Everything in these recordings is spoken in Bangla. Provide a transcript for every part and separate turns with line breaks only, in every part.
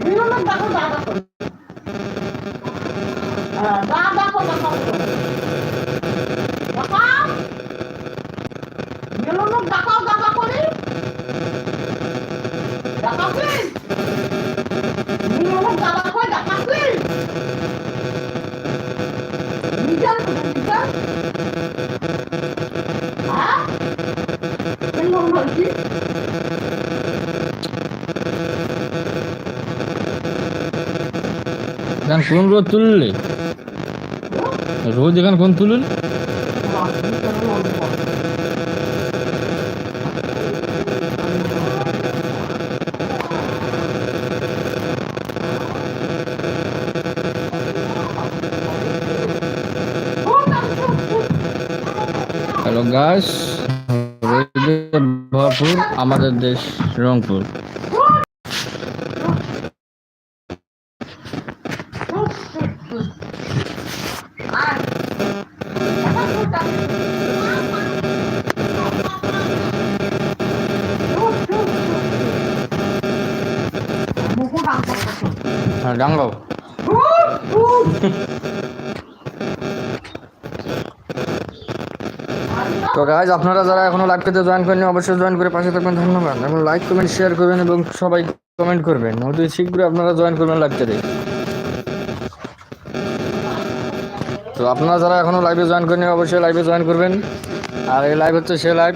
মিলনের দেখো যা দেখো
কোন রোদ তুললে? রোদ এখন কোন তুলল হ্যালো গাছ ভরপুর আমাদের দেশ রংপুর। হ্যাঁ ডাঙ্গাও তো গাইজ আপনারা যারা এখনও লাইভটাতে জয়েন করেনি অবশ্যই জয়েন করে পাশে থাকবেন। ধন্যবাদ। এবং লাইক কমেন্ট শেয়ার করবেন এবং সবাই কমেন্ট করবেন। অতি শীঘ্রই আপনারা জয়েন করবেন লাইভটাতে তো আপনারা যারা এখনও লাইভে জয়েন করেনি অবশ্যই লাইভে জয়েন করবেন। আর এই লাইভ হচ্ছে সে লাইভ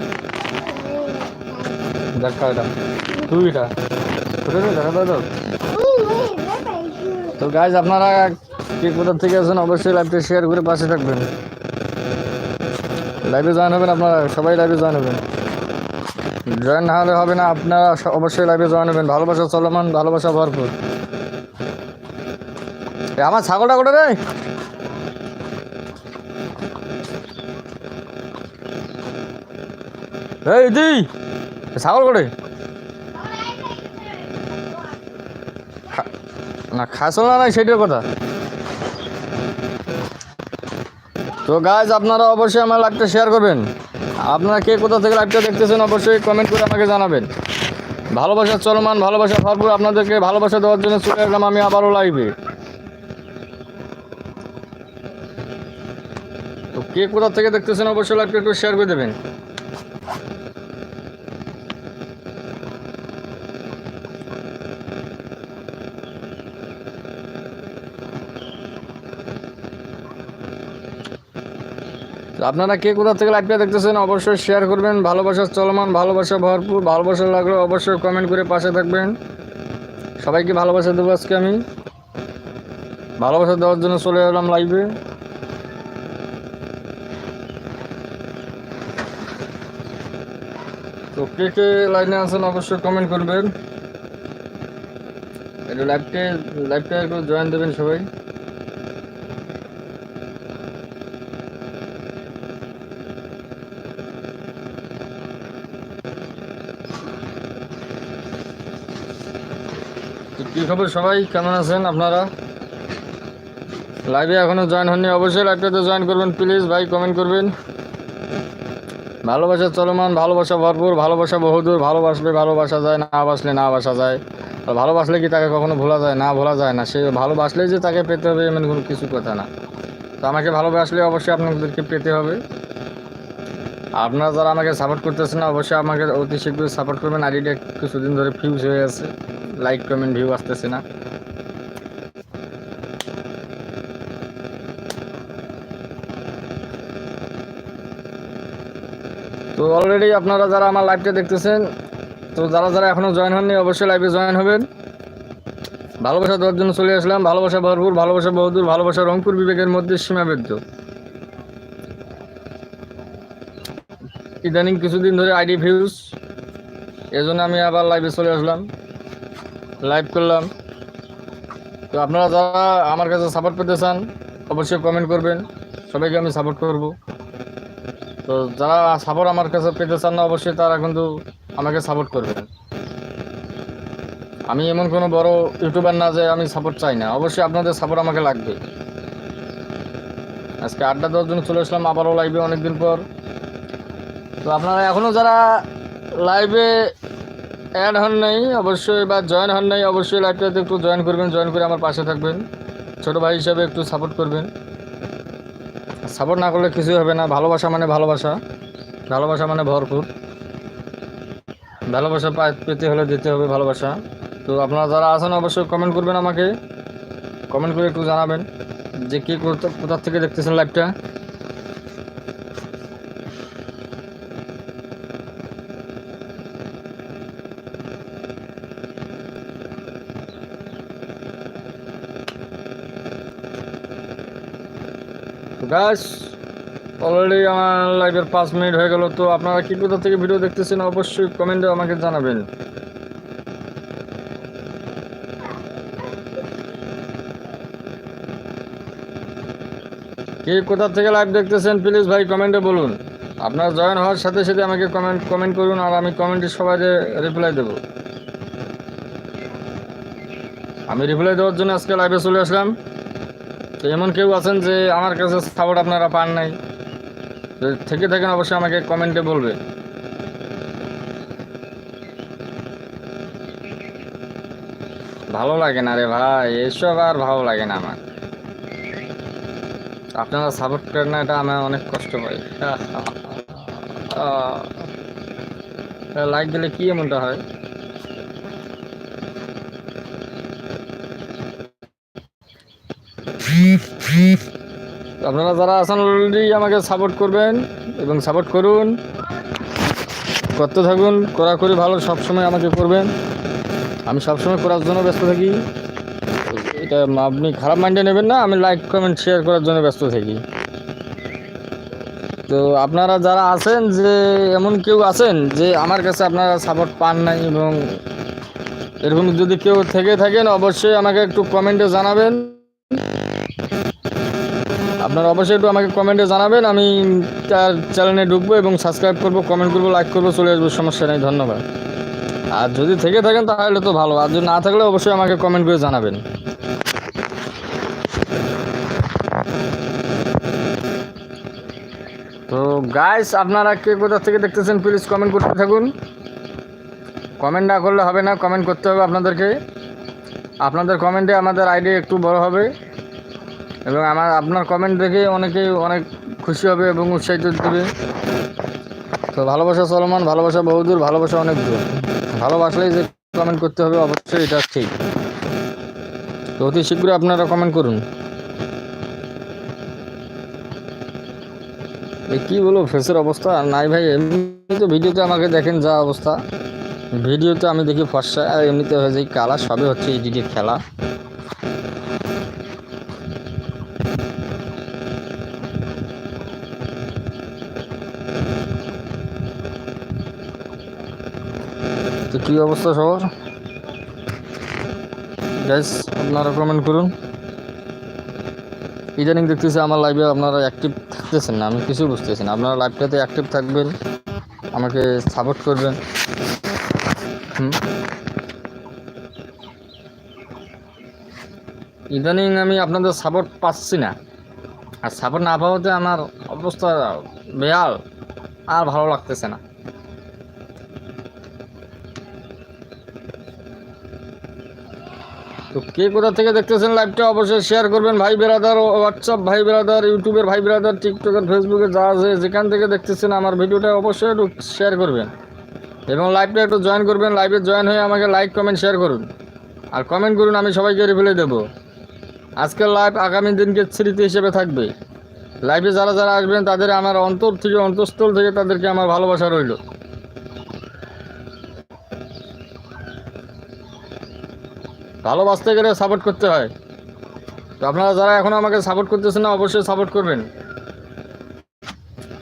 দেখা এটা তুই এটা। রে? গাইজ আপনারা কে কোথা থেকে আছেন, অবশ্যই লাইভটা শেয়ার করে পাশে থাকবেন। লাইভে জয়েন হবেন আপনারা, সবাই লাইভে জয়েন হবেন। জয়েন না হলে হবে না, আপনারা অবশ্যই লাইভে জয়েন হবেন। ভালোবাসা চলমান, ভালোবাসা ভরপুর। আমার ছাগলটা কোটে রে? এই দি ছাগল কোটে না, খাসল নাই সেটার কথা। তো গাইজ আপনারা অবশ্যই আমার লাইভটা শেয়ার করবেন। আপনারা কে কোথা থেকে লাইভটা দেখতেছেন, অবশ্যই কমেন্ট করে আমাকে জানাবেন। ভালোবাসা চলমান, ভালোবাসা ভরপুর, আপনাদেরকে ভালোবাসা দেওয়ার জন্য চলে এলাম আমি আবারও লাইভে তো কে কোথা থেকে দেখতেছেন, অবশ্যই লাইভটা একটু শেয়ার করে দেবেন। আপনারা কে কোথা থেকে লাইভটা দেখতেছেন, অবশ্যই শেয়ার করবেন। ভালোবাসা চলমান, ভালোবাসা ভরপুর, ভালোবাসা লাগলে অবশ্যই কমেন্ট করে পাশে থাকবেন। সবাইকে ভালোবাসা দেবো আজকে আমি। ভালোবাসা দেওয়ার জন্য চলে এলাম লাইভে তো কে কে লাইনে আছেন, অবশ্যই কমেন্ট করবেন। একটু লাইভকে লাইভটা একটু জয়েন দেবেন সবাই। খবর সবাই, কেমন আছেন আপনারা? লাইভে এখনও জয়েন হননি, অবশ্যই লাইভটাতে জয়েন করবেন প্লিজ ভাই কমেন্ট করবেন। ভালোবাসা চলমান, ভালোবাসা ভরপুর, ভালোবাসা বহুদূর ভালোবাসলে ভালোবাসা যায়, না বাসলে না বাসা যায়। আর ভালোবাসলে কি তাকে কখনো ভোলা যায়? না ভোলা যায় না। সে ভালোবাসলেই যে তাকে পেতে হবে এমন কোনো কিছু কথা না। তো আমাকে ভালোবাসলে অবশ্যই আপনাদেরকে পেতে হবে। আপনারা যারা আমাকে সাপোর্ট করতেছেন অবশ্যই আমাকে অতি শীঘ্রই সাপোর্ট করবেন। আইডিটা কিছুদিন ধরে ফিউজ হয়ে আছে। লাইক কমেন্ট ভিউ আসতেছে না। তো অলরেডি আপনারা যারা আমার লাইভটা দেখতেছেন, তো যারা যারা এখনও জয়েন হননি, অবশ্যই লাইভে জয়েন হবেন। ভালোবাসা দেওয়ার জন্য চলে আসলাম। ভালোবাসা ভরপুর, ভালোবাসা বহুদূর, ভালোবাসা রংপুর বিবেকের মধ্যে সীমাবদ্ধ। ইদানিং কিছুদিন ধরে আইডি ভিউজ এজন্য আমি আবার লাইভে চলে আসলাম। লাইভ করলাম। তো আপনারা যারা আমার কাছে সাপোর্ট পেতে চান, অবশ্যই কমেন্ট করবেন। সবাইকে আমি সাপোর্ট করব। তো যারা সাপোর্ট আমার কাছে পেতে চান না, অবশ্যই তারা কিন্তু আমাকে সাপোর্ট করবেন। আমি এমন কোনো বড় ইউটিউবার না যে আমি সাপোর্ট চাই না। অবশ্যই আপনাদের সাপোর্ট আমাকে লাগবে। আজকে আড্ডা জন্য চলে আসলাম, আবারও লাইভে অনেকদিন পর। তো আপনারা এখনও যারা লাইভে অ্যাড হন নাই, অবশ্যই, বা জয়েন হন নাই, অবশ্যই লাইভটাতে একটু জয়েন করবেন জয়েন করে আমার পাশে থাকবেন। ছোট ভাই হিসাবে একটু সাপোর্ট করবেন। সাপোর্ট না করলে কিছুই হবে না, ভালোবাসা মানে ভালোবাসা ভালোবাসা মানে ভরপুর। ভালোবাসা পেতে হলে দিতে হবে ভালোবাসা। তো আপনারা যারা আছেন, অবশ্যই কমেন্ট করবেন আমাকে। কমেন্ট করে একটু জানাবেন যে কে কোথা থেকে দেখতেছেন লাইভটা গাছ অলরেডি আমার লাইভের পাঁচ মিনিট হয়ে গেল, তো আপনারা কি কোথা থেকে ভিডিও দেখতেছেন অবশ্যই কমেন্টে আমাকে জানাবেন। কে কোথা থেকে লাইভ দেখতেছেন প্লিজ ভাই কমেন্টে বলুন। আপনার জয়েন হওয়ার সাথে সাথে আমাকে কমেন্ট কমেন্ট করুন আর আমি কমেন্টে সবাই রিপ্লাই দেবো। আমি রিপ্লাই দেওয়ার জন্য আজকে লাইভে চলে আসলাম। তো এমন কেউ আছেন যে আমার কাছে সাপোর্ট আপনারা পান নাই থেকে থাকেন অবশ্যই আমাকে কমেন্টে বলবে ভালো লাগে না রে ভাই এসব আর ভালো লাগে না আমার আপনারা সাপোর্ট করেন না এটা আমার অনেক কষ্ট পাই লাইক দিলে কি এমনটা হয় আপনারা যারা আছেন অলরেডি আমাকে সাপোর্ট করবেন এবং সাপোর্ট করুন। করতে থাকুন করা করে ভালো সবসময় আমাকে করবেন। আমি সবসময় করার জন্য ব্যস্ত থাকি। এটা আপনি খারাপ মাইন্ডে নেবেন না, আমি লাইক কমেন্ট শেয়ার করার জন্য ব্যস্ত থাকি। তো আপনারা যারা আছেন যে, এমন কেউ আছেন যে আমার কাছে আপনারা সাপোর্ট পান নাই এবং এরকম যদি কেউ থেকে থাকেন, অবশ্যই আমাকে একটু কমেন্টে জানাবেন। আপনারা অবশ্যই একটু আমাকে কমেন্টে জানাবেন, আমি তার চ্যানেলে ঢুকবো এবং সাবস্ক্রাইব করব কমেন্ট করব লাইক করব, চলে আসব, সমস্যা নেই, ধন্যবাদ। আর যদি থেকে থাকেন তাহলে তো ভালো, আর যদি না থাকলে অবশ্যই আমাকে কমেন্ট করে জানাবেন। তো গাইস আপনারা কে কোথা থেকে দেখতেছেন প্লিজ কমেন্ট করতে থাকুন। কমেন্ট না করলে হবে না কমেন্ট করতে হবে আপনাদেরকে। আপনাদের কমেন্টে আমাদের আইডি একটু বড় হবে। এবং আমার, আপনার কমেন্ট দেখে অনেকেই অনেক খুশি হবে এবং উৎসাহিত দেবে। তো ভালোবাসা চলমান ভালোবাসা বহুদূর ভালোবাসা অনেক দূর। ভালোবাসলেই যে কমেন্ট করতে হবে, অবশ্যই এটা ঠিক। তো অতি শীঘ্রই আপনারা কমেন্ট করুন। এই কী বলব, ফেসের অবস্থা? নাই ভাই, এমনি তো ভিডিওতে আমাকে দেখেন যা অবস্থা। ভিডিওতে আমি দেখি ফর্সা, আর এমনিতে হয়ে যায় কালা সবই হচ্ছে এডিটের খেলা। তো কী অবস্থা সবার? গ্যাস আপনারা কমেন্ট করুন। ইদানিং দেখতেছি আমার লাইভে আপনারা অ্যাক্টিভ থাকতেছেন না, আমি কিছু বুঝতেছি না। আপনারা লাইভটাতে অ্যাক্টিভ থাকবেন, আমাকে সাপোর্ট করবেন। হুম? ইদানিং আমি আপনাদের সাপোর্ট পাচ্ছি না। আর সাপোর্ট না পাওয়াতে আমার অবস্থা বেয়াল, আর ভালো লাগতেছে না। তো কে কোথা থেকে দেখতেছেন লাইভটা অবশ্যই শেয়ার করবেন। ভাই বেরাদার হোয়াটসঅ্যাপ ভাই বেরাদার ইউটিউবের ভাই বেরাদার টিকটকের ফেসবুকে যা আছে, যেখান থেকে দেখতেছেন আমার ভিডিওটা অবশ্যই একটু শেয়ার করবেন। এবং লাইভটা একটু জয়েন করবেন। লাইভে জয়েন হয়ে আমাকে লাইক কমেন্ট শেয়ার করুন। আর কমেন্ট করুন, আমি সবাইকে রিপ্লাই দেবো। আজকের লাইভ আগামী দিনকে স্মৃতি হিসেবে থাকবে। লাইভে যারা যারা আসবেন, তাদের আমার অন্তর থেকে, অন্তঃস্থল থেকে তাদেরকে আমার ভালোবাসা রইল। ভালোবাসতে গেলে সাপোর্ট করতে হয়। তো আপনারা যারা এখন আমাকে সাপোর্ট করতেছেন না, অবশ্যই সাপোর্ট করবেন।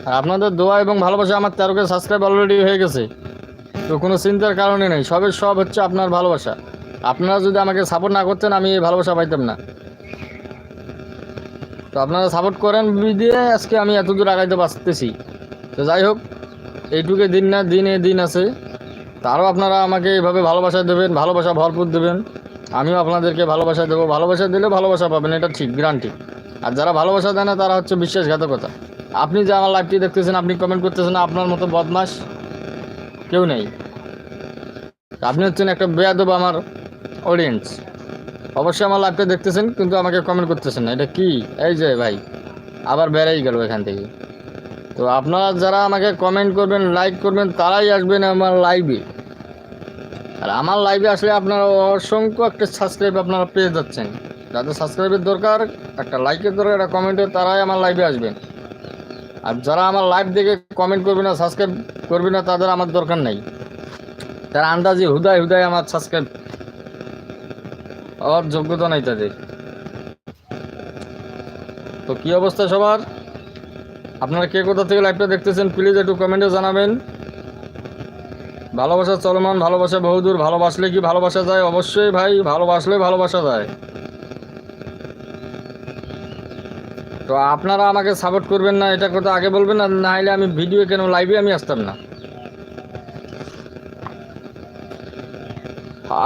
আর আপনাদের দোয়া এবং ভালোবাসা আমার তেরোকে সাবস্ক্রাইব অলরেডি হয়ে গেছে। তো কোনো চিন্তার কারণে নেই, সবের সব হচ্ছে আপনার ভালোবাসা। আপনারা যদি আমাকে সাপোর্ট না করতেন, আমি এই ভালোবাসা পাইতাম না। তো আপনারা সাপোর্ট করেন দিয়ে আজকে আমি এত দূর আগাইতে পারতেছি। তো যাই হোক, এইটুকু দিন না, দিনে দিন আছে। তারও আপনারা আমাকে এইভাবে ভালোবাসা দেবেন, ভালোবাসা ভরপুর দেবেন। আমিও আপনাদেরকে ভালোবাসা দেবো। ভালোবাসা দিলে ভালোবাসা পাবেন, এটা ঠিক গ্যারান্টি আর যারা ভালোবাসা দেয় না, তারা হচ্ছে বিশ্বাসঘাতকতা। আপনি যে আমার লাইভটি দেখতেছেন, আপনি কমেন্ট করতেছেন, আপনার মতো বদমাস কেউ নেই। আপনি হচ্ছেন একটা বেয়াদব আমার অডিয়েন্স অবশ্যই আমার লাইভটা দেখতেছেন, কিন্তু আমাকে কমেন্ট করতেছেন না। এটা কি? এই যে ভাই, আবার বেড়াই গেল এখান থেকে। তো আপনারা যারা আমাকে কমেন্ট করবেন লাইক করবেন, তারাই আসবেন আমার লাইভে আর আমার লাইভে আসলে আপনারা অসংখ্য একটা সাবস্ক্রাইব আপনারা পেয়ে যাচ্ছেন। যাদের সাবস্ক্রাইবের দরকার, একটা লাইকের দরকার, একটা কমেন্টের তারাই আমার লাইভে আসবেন। আর যারা আমার লাইভ দেখে কমেন্ট করবে না সাবস্ক্রাইব করবে না, তাদের আমার দরকার নেই। তারা আন্দাজে হুদায় হুদায় আমার সাবস্ক্রাইব হওয়ার যোগ্যতা নাই তাদের। তো কি অবস্থা সবার? আপনারা কে কোথা থেকে লাইভটা দেখতেছেন প্লিজ একটু কমেন্টে জানাবেন। ভালোবাসা চলমান, ভালোবাসা বহুদূর, ভালোবাসলে কি ভালোবাসা যায়? অবশ্যই ভাই, ভালোবাসলে ভালোবাসা যায়। তো আপনারা আমাকে সাপোর্ট করবেন না, এটা কথা আগে বলবেন, আর না হলে আমি ভিডিও কেন লাইভে আমি আসতাম না।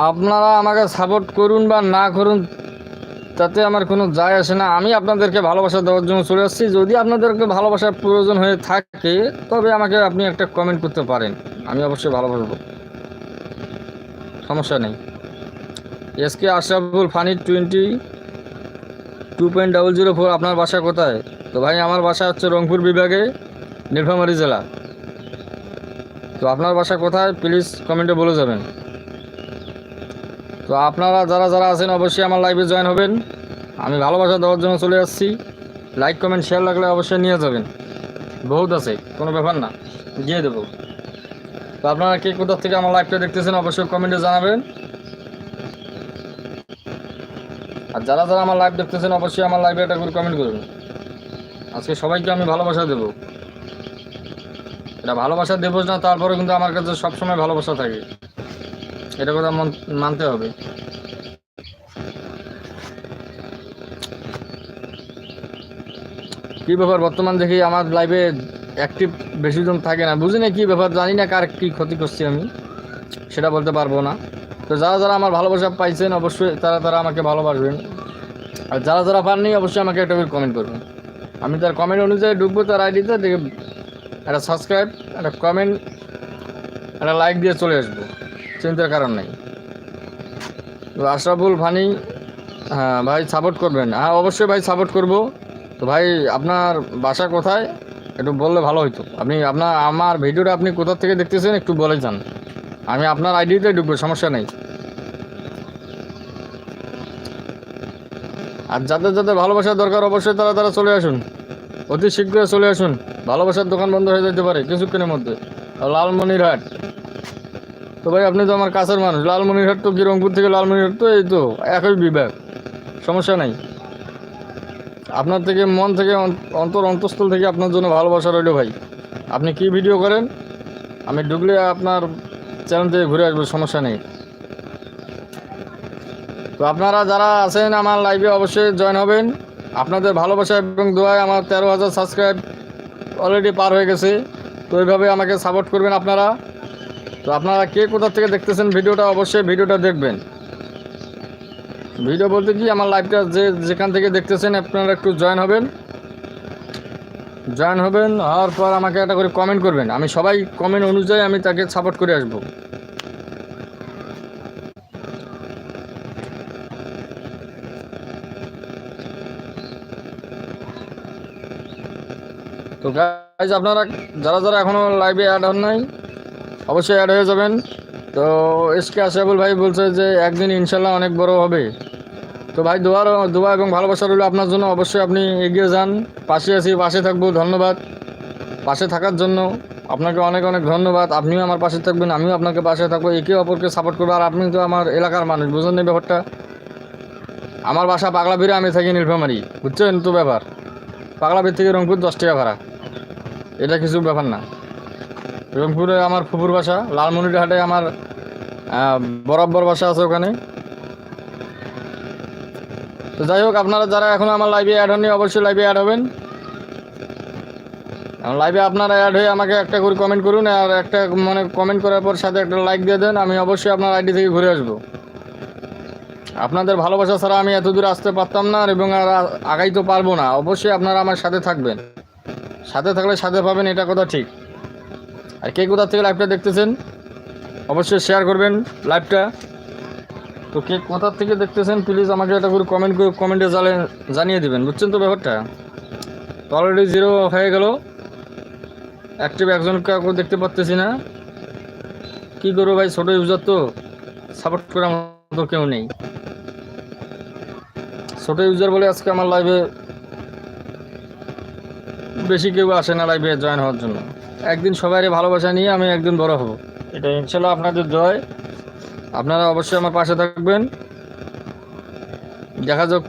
আপনারা আমাকে সাপোর্ট করুন বা না করুন তাতে আমার কোনো যায় আসে না। আমি আপনাদেরকে ভালোবাসা দেওয়ার জন্য চলে আসছি। যদি আপনাদেরকে ভালোবাসার প্রয়োজন হয়ে থাকে, তবে আমাকে আপনি একটা কমেন্ট করতে পারেন। আমি অবশ্যই ভালোবাসবো। সমস্যা নেই। SK Ashraful funny twenty two point double zero four আপনার বাসা কোথায়? তো ভাই, আমার বাসা হচ্ছে রংপুর বিভাগে, নীলফামারী জেলা। তো আপনার বাসা কোথায়? প্লিজ কমেন্টে বলে যাবেন। তো আপনারা যারা যারা আছেন, অবশ্যই আমার লাইভে জয়েন হবেন। আমি ভালোবাসা দেওয়ার জন্য চলে আসছি। লাইক কমেন্ট শেয়ার লাগলে অবশ্যই নিয়ে যাবেন। বহুত আছে, কোনো ব্যাপার না। দিয়ে দেবো। তো আপনারা কে কোথা থেকে আমার লাইভটা দেখতেছেন, অবশ্যই কমেন্টে জানাবেন। আর যারা যারা আমার লাইভ দেখতেছেন, অবশ্যই আমার লাইভে একটা করে কমেন্ট করুন। আজকে সবাইকে আমি ভালোবাসা দেবো। এটা ভালোবাসা দেবো না, তারপরে কিন্তু আমার কাছে সবসময় ভালোবাসা থাকে। এটা কথা মন- মানতে হবে। কি ব্যাপার? বর্তমান দেখি আমার লাইভে অ্যাক্টিভ বেশি জন থাকে না। বুঝি না কি ব্যাপার? জানি না কার কি ক্ষতি করছি আমি। সেটা বলতে পারব না। তো যারা যারা আমার ভালোবাসা পাইছেন, অবশ্যই তারা তারা আমাকে ভালোবাসবেন। আর যারা যারা পাননি, অবশ্যই আমাকে একটা করে কমেন্ট করবেন। আমি তার কমেন্ট অনুযায়ী ঢুকবো তার আইডিতে দেখে একটা সাবস্ক্রাইব একটা কমেন্ট একটা লাইক দিয়ে চলে আসব। চিন্তার কারণ নেই। আশরাফুল ফানি হ্যাঁ ভাই সাপোর্ট করবেন। হ্যাঁ অবশ্যই ভাই সাপোর্ট করব। তো ভাই, আপনার বাসা কোথায়? একটু বললে ভালো হতো আপনি, আপনার, আমার ভিডিওটা আপনি কোথা থেকে দেখতেছেন একটু বলে যান। আমি আপনার আইডিতে ঢুকবো, সমস্যা নেই। আর যাদের যাদের ভালোবাসার দরকার, অবশ্যই তারা তারা চলে আসুন। অতি শীঘ্রই চলে আসুন। ভালোবাসার দোকান বন্ধ হয়ে যেতে পারে কিছুক্ষণের মধ্যে। লালমনিরহাট। তো ভাই, আপনি তো আমার কাছের মানুষ। লালমনিরহাট তো কি রংপুর থেকে লালমনিরহাট তো এই তো, একই বিভাগ। সমস্যা নাই। আপনার থেকে মন থেকে অন্তর অন্তঃস্থল থেকে আপনার জন্য ভালোবাসা রইল ভাই। আপনি কি ভিডিও করেন? আমি ঢুকলে আপনার চ্যানেল থেকে ঘুরে আসব, সমস্যা নেই। তো আপনারা যারা আছেন আমার লাইভে অবশ্যই জয়েন হবেন। আপনাদের ভালোবাসা এবং দোয়ায় আমার তেরো হাজার সাবস্ক্রাইব অলরেডি পার হয়ে গেছে। তো এইভাবে আমাকে সাপোর্ট করবেন আপনারা। তো আপনারা কে কোথা থেকে দেখতেছেন ভিডিওটা অবশ্যই ভিডিওটা দেখবেন। ভিডিও বলতে কি, আমার লাইভটা যে যেখান থেকে দেখতেছেন আপনারা একটু জয়েন হবেন। জয়েন হবেন, হওয়ার পর আমাকে একটা করে কমেন্ট করবেন। আমি সবাই কমেন্ট অনুযায়ী আমি তাকে সাপোর্ট করে আসব। তো গাইজ আপনারা যারা যারা এখনও লাইভে অ্যাড হন নাই অবশ্যই অ্যাড হয়ে যাবেন। তো এসকে আশাবুল ভাই বলছে যে, একদিন ইনশাল্লাহ অনেক বড় হবে। তো ভাই দোয়ার দোয়া এবং ভালোবাসা রইল আপনার জন্য। অবশ্যই আপনি এগিয়ে যান। পাশে আছি, পাশে থাকব। ধন্যবাদ। পাশে থাকার জন্য আপনাকে অনেক অনেক ধন্যবাদ। আপনিও আমার পাশে থাকবেন, আমিও আপনাকে পাশে থাকব। একে অপরকে সাপোর্ট করব। আর আপনি তো আমার এলাকার মানুষ, বুঝলেন এই ব্যাপারটা? আমার বাসা পাগলাভিড়ে আমি থাকি নীলফামারি। বুঝছেন তো ব্যাপার? পাগলাভিড় থেকে রংপুর দশ টাকা ভাড়া। এটা কিছু ব্যাপার না। রংপুরে আমার ফুপুর বাসা, লালমনিরহাটে আমার বরাবর বাসা আছে ওখানে। তো যাই হোক, আপনারা যারা এখন আমার লাইভে অ্যাড হননি, অবশ্যই লাইভে অ্যাড হবেন। লাইভে আপনারা অ্যাড হয়ে আমাকে একটা করে কমেন্ট করুন, আর একটা মানে কমেন্ট করার পর সাথে একটা লাইক দিয়ে দেন, আমি অবশ্যই আপনার আইডি থেকে ঘুরে আসব। আপনাদের ভালোবাসা ছাড়া আমি এত দূরে আসতে পারতাম না এবং আর আগাইতে পারব না। অবশ্যই আপনারা আমার সাথে থাকবেন। সাথে থাকলে সাথে পাবেন, এটা কথা ঠিক। আর কে কোথা থেকে লাইভটা দেখতেছেন, অবশ্যই শেয়ার করবেন লাইভটা তো কে কোথা থেকে দেখতেছেন প্লিজ আমাকে এটা করে কমেন্ট করে কমেন্টে জানিয়ে দিবেন, বুঝছেন তো ব্যাপারটা? তো অলরেডি জিরো হয়ে গেল। অ্যাক্টিভ একজন কাউকে দেখতে পাচ্তেছি না। কি করব ভাই, ছোটো ইউজার তো। সাপোর্ট করার মতো কেউ নেই। ছোটো ইউজার বলে আজকে আমার লাইভে বেশি কেউ আসে না লাইভে জয়েন হওয়ার জন্য। একদিন সবাই ভালোবাসা নিয়ে আমি একদিন বড় হব। এটা ইনশাল্লাহ আপনাদের জয়। আপনারা অবশ্যই আমার পাশে থাকবেন। দেখা যাক।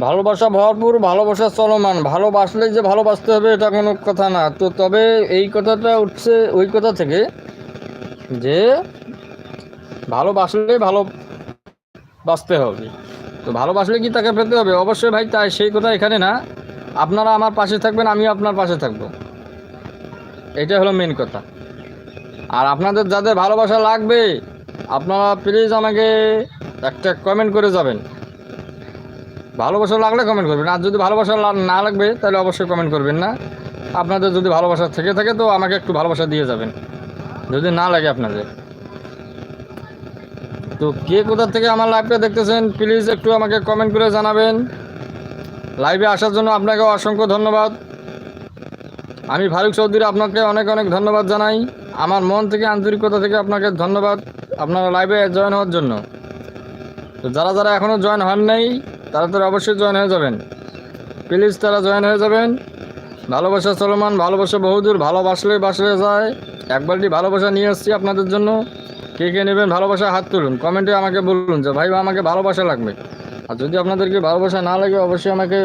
ভালোবাসা ভরপুর, ভালোবাসা চলমান। ভালোবাসলেই যে ভালোবাসতে হবে এটা কোনো কথা না। তো তবে এই কথাটা উঠছে ওই কথা থেকে যে ভালোবাসলে ভালো বাঁচতে হবে। তো ভালোবাসলে কি তাকে পেতে হবে? অবশ্যই ভাই, তাই সেই কথা এখানে না। আপনারা আমার পাশে থাকবেন আমি আপনার পাশে থাকব। এটা হলো মেন কথা। আর আপনাদের যাদের ভালোবাসা লাগবে, আপনারা প্লিজ আমাকে একটা কমেন্ট করে যাবেন। ভালোবাসা লাগলে কমেন্ট করবেন। আর যদি ভালোবাসা না লাগবে, তাহলে অবশ্যই কমেন্ট করবেন না। আপনাদের যদি ভালোবাসা থেকে থাকে, তো আমাকে একটু ভালোবাসা দিয়ে যাবেন। যদি না লাগে আপনাদের। তো কে কোথা থেকে আমার লাইভটা দেখতেছেন প্লিজ একটু আমাকে কমেন্ট করে জানাবেন। লাইভে আসার জন্য আপনাকে অসংখ্য ধন্যবাদ। আমি ফারুক চৌধুরী আপনাকে অনেক অনেক ধন্যবাদ জানাই। আমার মন থেকে, আন্তরিকতা থেকে আপনাকে ধন্যবাদ। আপনারা লাইভে জয়েন হওয়ার জন্য। তো যারা যারা এখনও জয়েন হন নাই, তারা তারা অবশ্যই জয়েন হয়ে যাবেন। প্লিজ তারা জয়েন হয়ে যাবেন। ভালোবাসা চলমান, ভালোবাসা বহুদূর, ভালোবাসলে বাসলে যায়। এক বালটি ভালোবাসা নিয়ে আসছি আপনাদের জন্য। কে কে নেবেন ভালোবাসা হাত তুলুন, কমেন্টে আমাকে বলুন যে, ভাই, আমাকে ভালোবাসা লাগবে। আর যদি আপনাদেরকে ভালোবাসা না লাগে, অবশ্যই আমাকে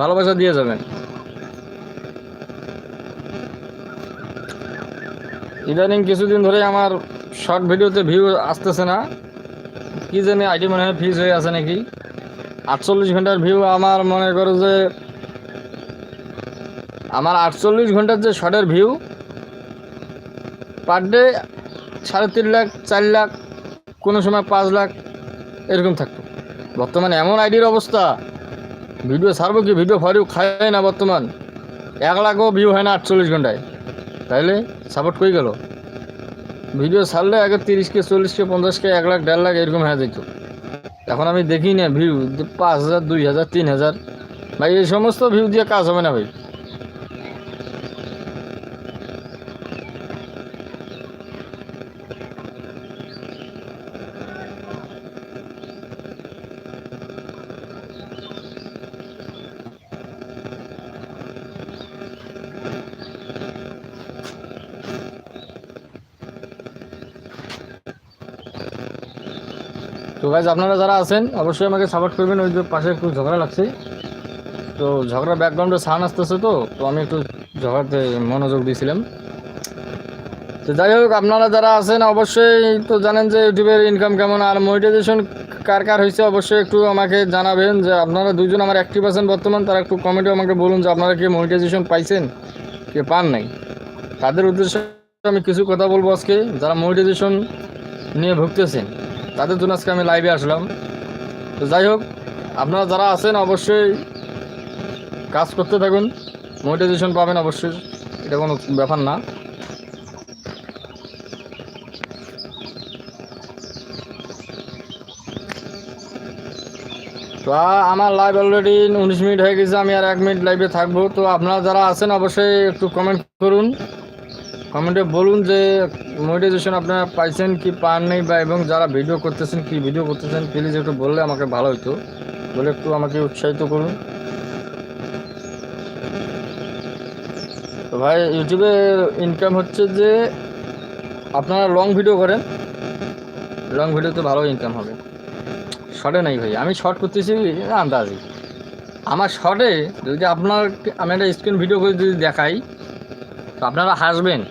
ভালোবাসা দিয়ে যাবেন। ইদানিং কিছুদিন ধরে আমার শর্ট ভিডিওতে ভিউ আসতেছে না। কি জানি আইডি মনে হয় ফিজ হয়ে আছে নাকি। আটচল্লিশ ঘণ্টার ভিউ আমার মনে করো যে, আমার আটচল্লিশ ঘণ্টার যে শর্টের ভিউ, পার ডে সাড়ে তিন লাখ, চার লাখ, কোনো সময় পাঁচ লাখ, এরকম থাকতো। বর্তমানে এমন আইডির অবস্থা, ভিডিও ছাড়বো কি, ভিডিও ফারিও খায় না বর্তমান। এক লাখও ভিউ হয় না আটচল্লিশ ঘন্টায়। তাইলে সাপোর্ট কই গেল? ভিডিও ছাড়লে আগে তিরিশকে, চল্লিশকে, পঞ্চাশকে, এক লাখ, দেড় লাখ এরকম হয়ে যেত। এখন আমি দেখি না ভিউ পাঁচ হাজার, দুই হাজার, তিন হাজার। ভাই, এই সমস্ত ভিউ দিয়ে কাজ হবে না ভাই। তো গাইজ আপনারা যারা আছেন, অবশ্যই আমাকে সাপোর্ট করবেন। ওই যে পাশে একটু ঝগড়া লাগছে। তো ঝগড়া ব্যাকগ্রাউন্ডে সাউন্ড আসতেছে তো তো আমি একটু ঝগড়াতে মনোযোগ দিয়েছিলাম। তো যাই হোক, আপনারা যারা আছেন, অবশ্যই তো জানেন যে ইউটিউবের ইনকাম কেমন, আর মনিটাইজেশন কার কার হয়েছে, অবশ্যই একটু আমাকে জানাবেন যে আপনারা দুজন আমার অ্যাক্টিভ আছেন বর্তমান, তারা একটু কমেন্টে আমাকে বলুন যে আপনারা কি মনিটাইজেশন পাইছেন, কে পান নাই। তাদের উদ্দেশ্যে আমি কিছু কথা বলব আজকে, যারা মনিটাইজেশন নিয়ে ভুগতেছেন। তাদের জন্য আজকে আমি লাইভে আসলাম। তো যাই হোক, আপনারা যারা আছেন অবশ্যই কাজ করতে থাকুন। মোটিভেশন পাবেন অবশ্যই, এটা কোনো ব্যাপার না। তো আমার লাইভ অলরেডি উনিশ মিনিট হয়ে গেছে, আমি আর এক মিনিট লাইভে থাকব। তো আপনারা যারা আছেন অবশ্যই একটু কমেন্ট করুন। কমেন্টে বলুন যে মনিটাইজেশন আপনারা পাইছেন কি পান নেই বা এবং যারা ভিডিও করতেছেন, কি ভিডিও করতেছেন প্লিজ একটু বললে আমাকে ভালো হতো বলে একটু আমাকে উৎসাহিত করুন। তো ভাই ইউটিউবে ইনকাম হচ্ছে যে আপনারা লং ভিডিও করেন। লং ভিডিওতে ভালো ইনকাম হবে। শর্টে নাই ভাই, আমি শর্ট করতেছি, আন্দাজি। আমার শর্টে যদি আপনার, আমি একটা স্ক্রিন ভিডিও করে যদি দেখাই, তো আপনারা হাসবেন।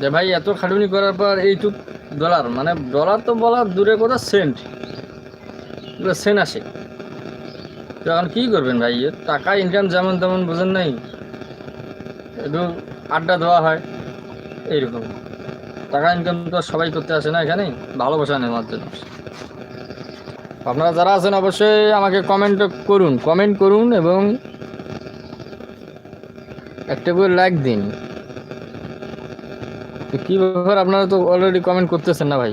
যে ভাই, এত খাটুনি করার পর এইটুক ডলার মানে ডলার তো বলার দূরে কথা সেন্ট সেন্ট আসে। তো এখন কী করবেন ভাই? টাকা ইনকাম যেমন তেমন বোঝেন নাই। একটু আড্ডা দেওয়া হয়, এইরকম। টাকা ইনকাম তো সবাই করতে আসে না এখানে, ভালোবাসা নেওয়ার জন্য। আপনারা যারা আছেন, অবশ্যই আমাকে কমেন্ট করুন। কমেন্ট করুন এবং একটা করে লাইক দিন। তো কি ব্যাপার? আপনারা তো অলরেডি কমেন্ট করতেছেন না ভাই।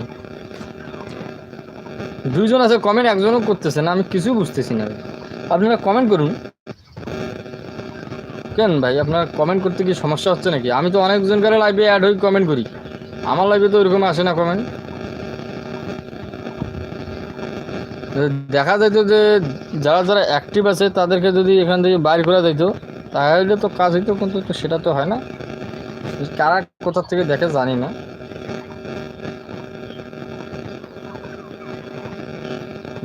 দুইজন আছে কমেন্ট একজনও করতেছেন আমি কিছু বুঝতেছি না। আপনারা কমেন্ট করুন। কেন ভাই, আপনার কমেন্ট করতে কি সমস্যা হচ্ছে নাকি? আমি তো অনেকজনকার লাইভে অ্যাড হয়ে কমেন্ট করি। আমার লাইভে তো এরকম আসে না কমেন্ট দেখা যেত যে যারা যারা অ্যাক্টিভ আছে, তাদেরকে যদি এখান থেকে বাইর করা যেত তাহলে তো কাজ হইতো, কিন্তু সেটা তো হয় না। কারা কোথা থেকে দেখে জানি না।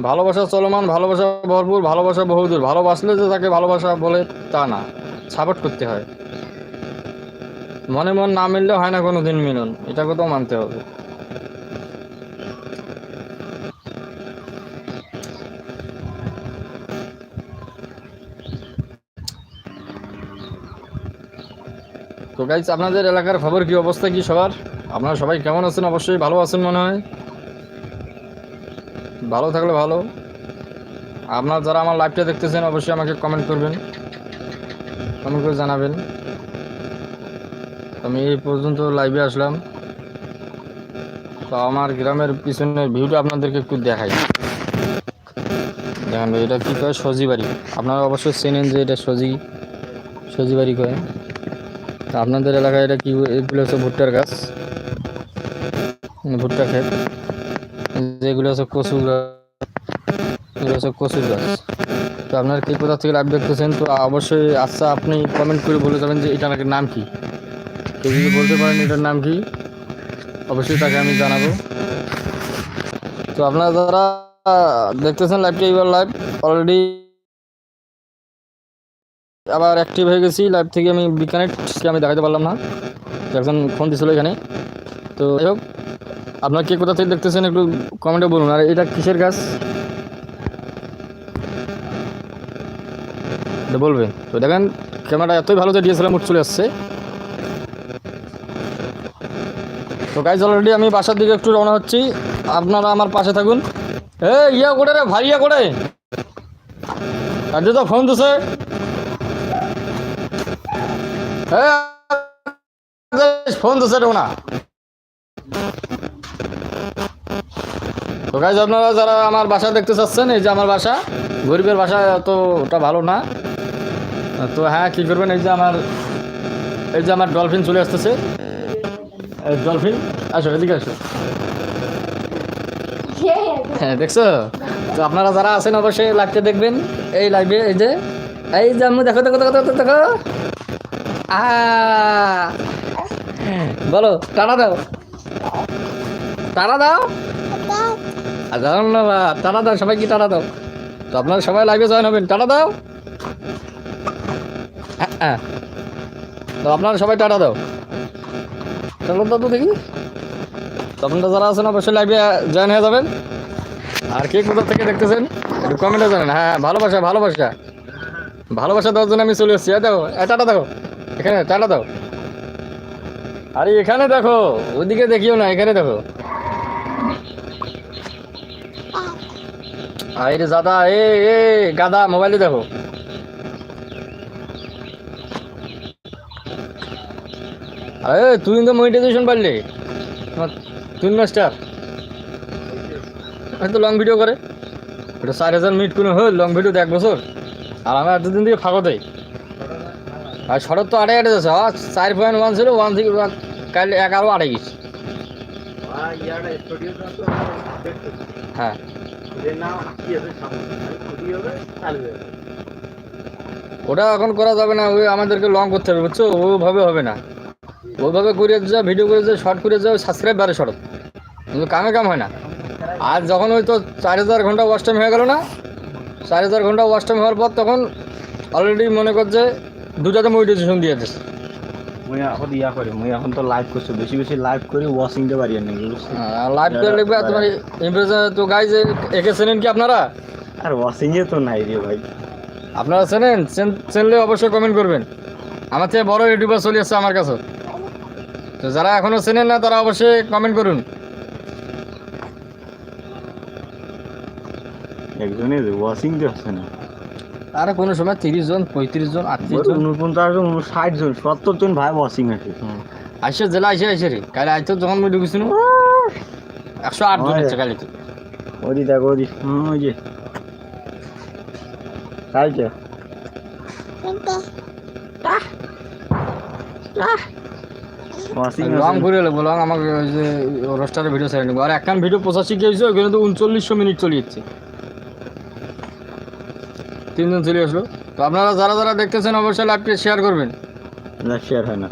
ভালোবাসা চলমান, ভালোবাসা ভরপুর, ভালোবাসা বহুদূর। ভালোবাসলে যে তাকে ভালোবাসা বলে তা না, সাপোর্ট করতে হয়। মনে মন না মিললে হয় না কোনো দিন মিলন এটাকে তো মানতে হবে। গাইজ আপনাদের এলাকার খবর কি অবস্থা কি সবার? আপনারা সবাই কেমন আছেন? অবশ্যই ভালো আছেন মনে হয়। ভালো থাকলে ভালো। আপনার যারা আমার লাইভটা দেখতেছেন, অবশ্যই আমাকে কমেন্ট করবেন। কমেন্ট করে জানাবেন। আমি এই পর্যন্ত লাইভে আসলাম। তো আমার গ্রামের পিছনের ভিউটা আপনাদেরকে একটু দেখাই। দেখেন এটা কী কয়? সজি বাড়ি আপনারা অবশ্যই চেনেন যে এটা সজি সজি বাড়ি কয়? আপনাদের এলাকায় এটা কি এগুলো হচ্ছে ভুট্টার গাছ? মানে ভুট্টা ক্ষেত। যেগুলো হচ্ছে কচু এগুলো হচ্ছে কচুর গাছ। তো আপনার কি কোথা থেকে লাইভ দেখতেছেন? তো অবশ্যই আচ্ছা আপনি কমেন্ট করে বলে যাবেন যে এটা নাকি নাম কি। কেউ যদি বলতে পারেন এটার নাম কি, অবশ্যই তাকে আমি জানাব। তো আপনারা যারা দেখতেছেন লাইভটা এইবার লাইভ অলরেডি আবার অ্যাক্টিভ হয়ে গেছি লাইভ থেকে আমি বিকানেক্ট আমি দেখাতে পারলাম না। একজন ফোন দিছিল এখানে। তো যাই হোক, আপনার কে কোথা থেকে দেখতেছেন একটু কমেন্টে বলুন। আর এটা কিসের গাছ? এটা বলবেন তো দেখেন ক্যামেরাটা এতই ভালো যে ডিএসএলআর মুড চলে আসছে। তো গাইজ অলরেডি আমি বাসার দিকে একটু রওনা হচ্ছি। আপনারা আমার পাশে থাকুন। এ ইয়া করে রে? ভাই ইয়া করে আর তো ফোন দিছে। ফোন দিছে রে না তো আপনারা যারা আমার বাসা দেখতে চাচ্ছেন, এই যে আমার বাসা, গরিবের বাসা তো ওটা ভালো না। তো হ্যাঁ কী করবেন, এই যে আমার, এই যে আমার ডলফিন চলে আসতেছে। ডলফিন আসো, এদিকে আসো। হ্যাঁ দেখছ? তো আপনারা যারা আছেন, অবশ্যই লাইভটা দেখবেন। এই লাইভে এই যে এই যে আমি দেখো দেখো দেখো দেখো দেখো। বলো টানা দাও। টানা দাও। ধন্যবাদ। টানা দাও সবাই কি টানা দাও। তো আপনারা সবাই লাইভে জয়েন হবেন। টাটা দাও। হ্যাঁ, হ্যাঁ। তো আপনারা সবাই টাটা দাও। টাটা দাও তো দেখি। তো আপনারা যারা আছেন অবশ্যই লাইভে জয়েন হয়ে যাবেন। আর কে কোথা থেকে দেখতেছেন? একটু কমেন্টে জানেন। হ্যাঁ ভালোবাসা ভালোবাসা। ভালোবাসা দেওয়ার জন্য আমি চলে এসেছি। দেখো টাটা দেখো। এখানে টাটা দাও। আরে, এখানে দেখো, ওদিকে দেখিও না, এখানে দেখো। আরে দাদা, এ এ গাদা মোবাইলে দেখো। আরে, তুই তো মনিটাইজেশন পারলি। তুই মাস্টার তো লং ভিডিও করে। ওটা চার হাজার মিনিট কোনো হল লং ভিডিও এক বছর। আর আমার এতদিন থেকে ফাঁকো দেয় আর শরৎ তো আড়ে আড়ে যাচ্ছে হ্যাঁ চার পয়েন্ট ওয়ান ছিল ওয়ান থেকে কাল এগারো আড়ে গেছি হ্যাঁ। ওটা এখন করা যাবে না ওই আমাদেরকে লং করতে হবে বুঝছ? ওইভাবে হবে না। ওইভাবে করে যা ভিডিও করে যা শর্ট করে যা সাবস্ক্রাইব বাড়ে শরৎ। কিন্তু কামে কাম হয় না। আর যখন ওই তো চার হাজার ঘণ্টা ওয়াচ টাইম হয়ে গেল না চার হাজার ঘণ্টা ওয়াচ টাইম হওয়ার পর তখন অলরেডি মনে কর যে দুটাতে মনিটাইজেশন দিয়ে দিচ্ছে
মুই এখন ইয়া করি মুই এখন তো লাইভ করছি বেশি বেশি লাইভ করি ওয়াশিং দে পারি বুঝছি
লাইভ করে লিখবে তোমার ইমপ্রেশন তো গাইজ একে চেনেন কি আপনারা?
আর ওয়াশিং এ তো নাই রে ভাই।
আপনারা চেনেন? চেন- চেনলে অবশ্যই কমেন্ট করবেন। আমার থেকে বড় ইউটিউবার চলে আসছে আমার কাছে। তো যারা এখনও চেনেন না তারা অবশ্যই কমেন্ট করুন।
একজনে ওয়াশিং দে হচ্ছে না।
আরে কোনো সময় তিরিশ জন পঁয়ত্রিশ জন আটত্রিশ জন।
উনপঞ্চাশ জন ষাট জন সত্তর জন ভাই ওয়াশিং আছে
আইসে জেলা আইসে আইসে রে। কালে আইতো যখন মই ঢুকেছিল। একশো আট জন। হচ্ছে কালি তো।
ওদি দেখ ওদি হুম ওই যে। তাই কে ওয়াশিং
ঘুরে এলো বললাম আমাকে ওই যে রোস্টারের ভিডিও সাইড নিবো। আর একখান ভিডিও পঁচাশি কে হয়েছে ওইখানে তো উনচল্লিশশো মিনিট চলে যাচ্ছে তিনজন চলে আসলো। তো আপনারা যারা যারা দেখতেছেন অবশ্যই লাইভটি শেয়ার করবেন।
না শেয়ার হয় না।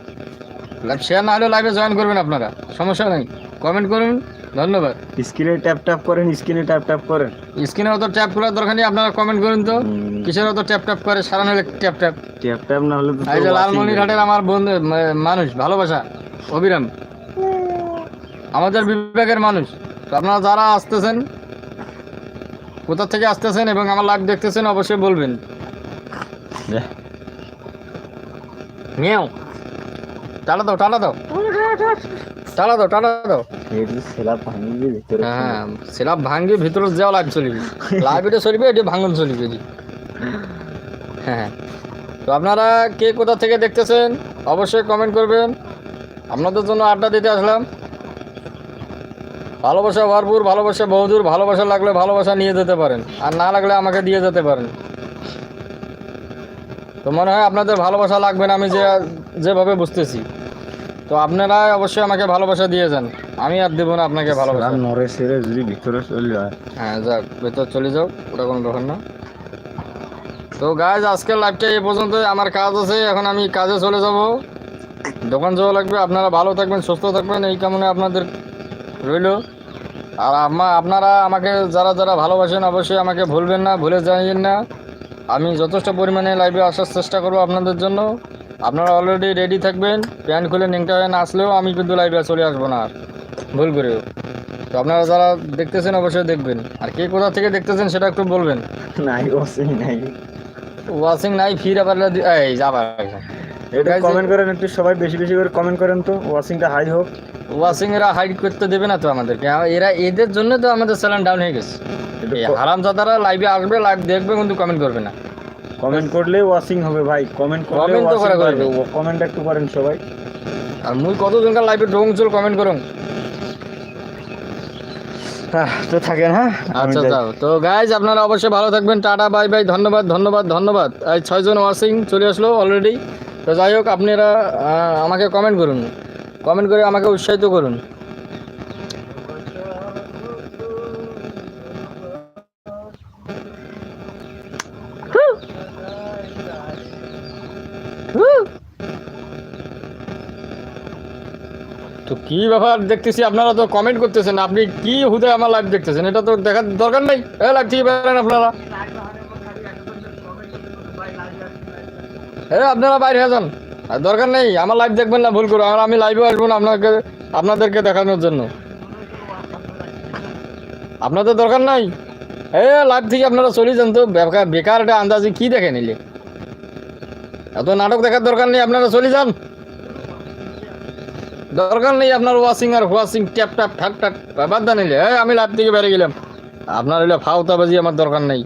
লাইভ শেয়ার না হলেও লাইভে জয়েন করবেন আপনারা। সমস্যা নেই। কমেন্ট করুন। ধন্যবাদ।
স্ক্রিনে ট্যাপ ট্যাপ করেন স্ক্রিনে ট্যাপ ট্যাপ করেন।
স্ক্রিনে অত ট্যাপ করার দরকার নেই আপনারা কমেন্ট করুন তো। কিসের অত ট্যাপ ট্যাপ করে? সারা হলে ট্যাপ ট্যাপ
ট্যাপ ট্যাপ না হলে
এই যে লালমনিরহাটের আমার বন্ধু মানুষ ভালোবাসা অবিরাম। আমাদের বিভাগের মানুষ। তো আপনারা যারা আসতেছেন কোথা থেকে আসতেছেন এবং আমার লাইভ দেখতেছেন অবশ্যই বলবেন। দাও দাও। দাও দাও। হ্যাঁ ভিতরে যাওয়া লাইভ চলবে। লাইভ এটা চলবে এটা ভাঙন চলবে এটি। হ্যাঁ তো আপনারা কে কোথা থেকে দেখতেছেন অবশ্যই কমেন্ট করবেন। আপনাদের জন্য আড্ডা দিতে আসলাম। ভালোবাসা ভরপুর ভালোবাসা বহুদূর ভালোবাসা লাগলে ভালোবাসা নিয়ে যেতে পারেন। আর না লাগলে আমাকে দিয়ে যেতে পারেন। তো মনে হয় আপনাদের ভালোবাসা লাগবে না আমি যে যেভাবে বুঝতেছি। তো আপনারা অবশ্যই আমাকে ভালোবাসা দিয়ে যান। আমি আর দেবো না আপনাকে ভালোবাসা।
নড়ে সেরে যদি ভিতরে চলে যায়।
হ্যাঁ যাক ভেতর চলে যাও ওটা কোনো ব্যাপার না। তো গাইজ আজকের লাইভটা এই পর্যন্ত আমার কাজ আছে এখন আমি কাজে চলে যাব। দোকান যাওয়া লাগবে। আপনারা ভালো থাকবেন সুস্থ থাকবেন। এই কামনে আপনাদের রইল। আর আমা আপনারা আমাকে যারা যারা ভালোবাসেন অবশ্যই আমাকে ভুলবেন না ভুলে যাইয়েন না। আমি যথেষ্ট পরিমাণে লাইভে আসার চেষ্টা করব আপনাদের জন্য। আপনারা অলরেডি রেডি থাকবেন প্যান্ট খুলে নিংটা হয়ে না আসলেও আমি কিন্তু লাইভে চলে আসব না আর। ভুল করেও। তো আপনারা যারা দেখতেছেন অবশ্যই দেখবেন। আর কে কোথা থেকে দেখতেছেন সেটা একটু বলবেন।
নাই ওয়াশিং নাই।
ওয়াশিং নাই ফির আবার এই আবার।
এটা কমেন্ট করেন একটু সবাই বেশি বেশি করে কমেন্ট করেন তো। ওয়াশিংটা হাই হোক।
ওয়াশিং এরা হাইড করতে দেবে না তো আমাদেরকে। এরা এদের জন্য তো আমাদের স্যালান ডাউন হয়ে গেছে। হারাম জাদারা লাইভে আসবে লাইভ দেখবে কিন্তু কমেন্ট করবে না।
কমেন্ট করলে ওয়াশিং হবে ভাই। কমেন্ট করলে। কমেন্ট একটু করেন সবাই।
আর মুই কতজনকার লাইভে ডোং চল কমেন্ট করুন
তো থাকেন হ্যাঁ?
আচ্ছা। যাও। তো গাইজ আপনারা অবশ্যই ভালো থাকবেন। টাটা বাই বাই ধন্যবাদ ধন্যবাদ ধন্যবাদ। এই ছয়জন ওয়াশিং চলে আসলো অলরেডি তো যাই হোক আপনারা আমাকে কমেন্ট করুন। কমেন্ট করে আমাকে উৎসাহিত করুন। তো কি ব্যাপার দেখতেছি আপনারা তো কমেন্ট করতেছেন, আপনি কি হুদে আমার লাইভ দেখতেছেন? এটা তো দেখার দরকার নেই। এ লাইভ থেকে বেরেন আপনারা। এ আপনারা বাইরে হয়ে যান। দরকার নেই, আমার লাইভ দেখবেন না, ভুল করে। আর আমি লাইভে আসব না আপনাকে, আপনাদেরকে দেখানোর জন্য। আপনাদের দরকার নাই? এ লাইভ থেকে আপনারা চলে যান তো। বেকার একটা আন্দাজে কি দেখে নিলে? এত নাটক দেখার দরকার নেই, আপনারা চলে যান। দরকার নেই আপনার ওয়াশিং আর ওয়াশিং ট্যাপ ট্যাপ ঠাক ঠাক বাদ দা নিলে আমি লাইভ থেকে বেড়ে গেলাম। আপনার হইলে ফাউতা বাজি আমার দরকার নেই।